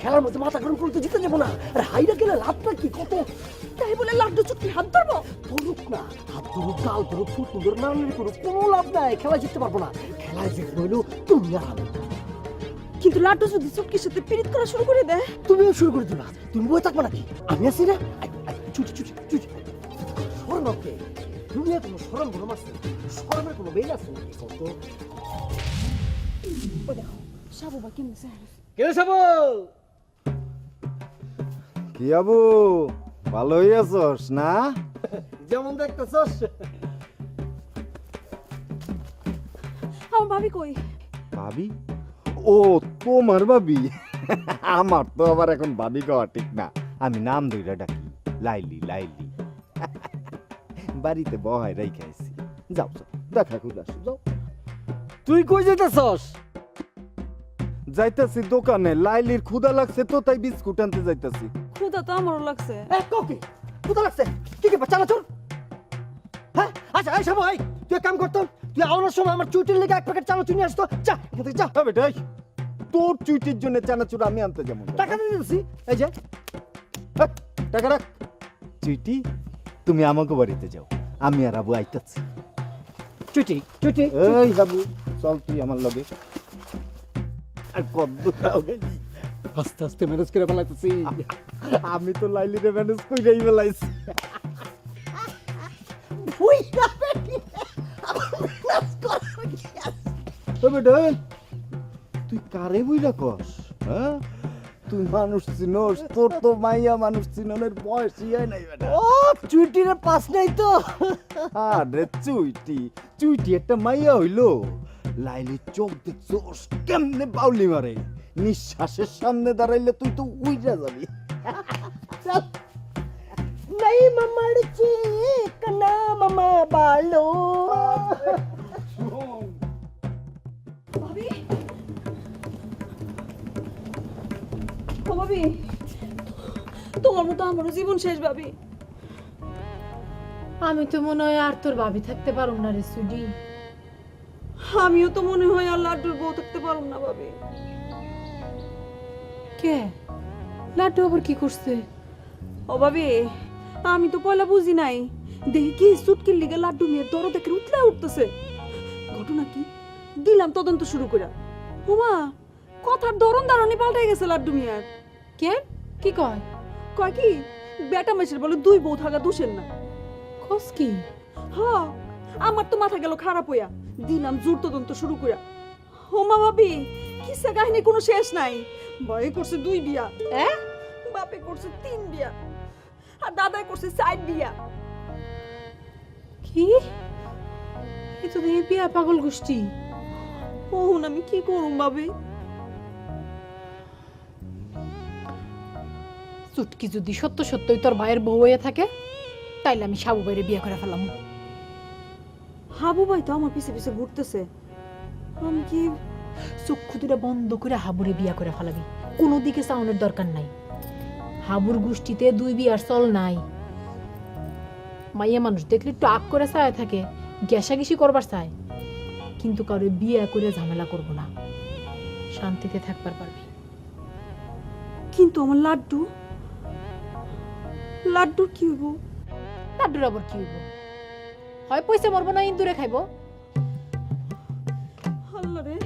খেলার মধ্যে মাথা গরম করতে জিতে যাব না। আর হাইরা গেলে লাভটা কি? কত? তাই বলে লাড্ডু চুটকি হাত ধরবো? ধরুক না। হাত ধরুক গাল ধরুক ফুট ধরুক নানানি করুক কোনো লাভ নাই। খেলা জিততে পারব না। খেলায় জিততে হইল তুমি আর আমি। কিন্তু লাড্ডু যদি চুটকির সাথে পিরিত করা শুরু করে দেয়? তুমিও শুরু করে দিবা তুমি বই থাকবে নাকি? আমি আছি না? চুটি চুটি চুটি। ওকে। দুনিয়া কোনো সরম ভরম আছে সরমের কোনো বেল আছে কত? ও দেখো সাবু বা কেমন কে সাবো কি আবু? ভালোই আছস না? যেমন দেখতেছস। আমার ভাবি কই? ভাবি? ও তোমার ভাবি? আমার তো আবার এখন ভাবি গাওয়া ঠিক না। আমি নাম ধইরা ডাকি লাইলি লাইলি। বাড়িতে বহাই রাইখা আইছি। যাও যাও দেখা করে আসো যাও। তুই কই যেতেছস যাইতাছি দোকানে লাইলির ক্ষুদা লাগছে তো তাই বিস্কুট আনতে যাইতাছি। ক্ষুদা তো আমারও লাগছে। এ ককি লাগছে? কি কি বাচ্চা চোর? হ্যাঁ? আচ্ছা এই তুই কাম করতাম তুই আওয়ানোর সময় আমার চুটির লেগে এক প্যাকেট চানাচুর নিয়ে আসতো যা এখান থেকে যা। বেটা তোর চুইটির জন্য চানাচুর আমি আনতে যাব। টাকা দিয়ে দিচ্ছি এই যে। টাকা রাখ। চুইটি তুমি আমাকে বাড়িতে যাও। আমি আর আবু আইতাছি। চুটি চুটি এই বাবু চল তুই আমার লগে। আর কদ্দু আস্তে আস্তে ম্যানেজ করে ফেলাইতেছি। আমি তো লাইলিরে ম্যানেজ কইরাই বেলাইছি উই না বেটি ম্যানেজ করা গিয়াছে। ও তুই কারে বুইলা কস হ্যাঁ? তুই মানুষ চিনোস তোর তো মাইয়া মানুষ চিননের বয়স হয় নাই বেটা। ও চুটির পাস নেই তো। আরে চুইটি চুইটি একটা মাইয়া হইল। লাইলি চোখ দেখছোস কেমনে বাউলি মারে? নিঃশ্বাসের সামনে দাঁড়াইলে তুই তো উইরা যাবি। নাই মামার চিক না মামা ও ভাবি তোমার মতো আমারও জীবন শেষ ভাবি। আমি তো মনে হয় আর তোর ভাবি থাকতে পারব না রে সুডি আমিও তো মনে হয় আর লাড্ডুর বউ থাকতে পারব না ভাবি। কে? লাড্ডু আবার কি করছে? ও ভাবি আমি তো পয়লা বুঝি নাই। দেখি কি সুটকির লিগে লাড্ডু মেয়ের দর দেখে উঠলে উঠতেছে। ঘটনা কি? দিলাম তদন্ত শুরু করে হুমা কথার ধরন ধারণই পাল্টে গেছে লাড্ডু মিয়ার। কে? কি কয়? কয় কি? বেটা মেশের বলে দুই বউ থাকা দোষের না। খোঁজ কি? হ আমার তো মাথা গেল খারাপ হইয়া। দিলাম জোর তদন্ত শুরু কইরা। হোমা ভাবি কিসা কাহিনী কোনো শেষ নাই। ভয়ে করছে দুই বিয়া। হ্যাঁ বাপে করছে তিন বিয়া। আর দাদাই করছে চার বিয়া। কি? এ তো বিয়া পাগল গোষ্ঠী। ওহন আমি কি করুম ভাবি চুটকি যদি সত্য সত্যই তোর ভাইয়ের বউ হয়ে থাকে তাইলে আমি সাবু বাইরে বিয়ে করে ফেলাম। হাবু ভাই তো আমার পিছে পিছে ঘুরতেছে। আমি কি চক্ষু দুটা বন্ধ করে হাবুরে বিয়া করে ফেলাবি। কোনো দিকে দরকার নাই। হাবুর গোষ্ঠীতে দুই বিয়ার চল নাই। মাইয়া মানুষ দেখলে একটু আগ করে চায় থাকে গ্যাসাগিসি করবার চায়। কিন্তু কারও বিয়ে করে ঝামেলা করব না। শান্তিতে থাকবার পারবি। কিন্তু আমার লাড্ডু লাড্ডুর কি হইব লাড্ডুর আবার কি হইব হয় পয়সা মরবো না ইন্দুরে খাইবো। আল্লাহ রে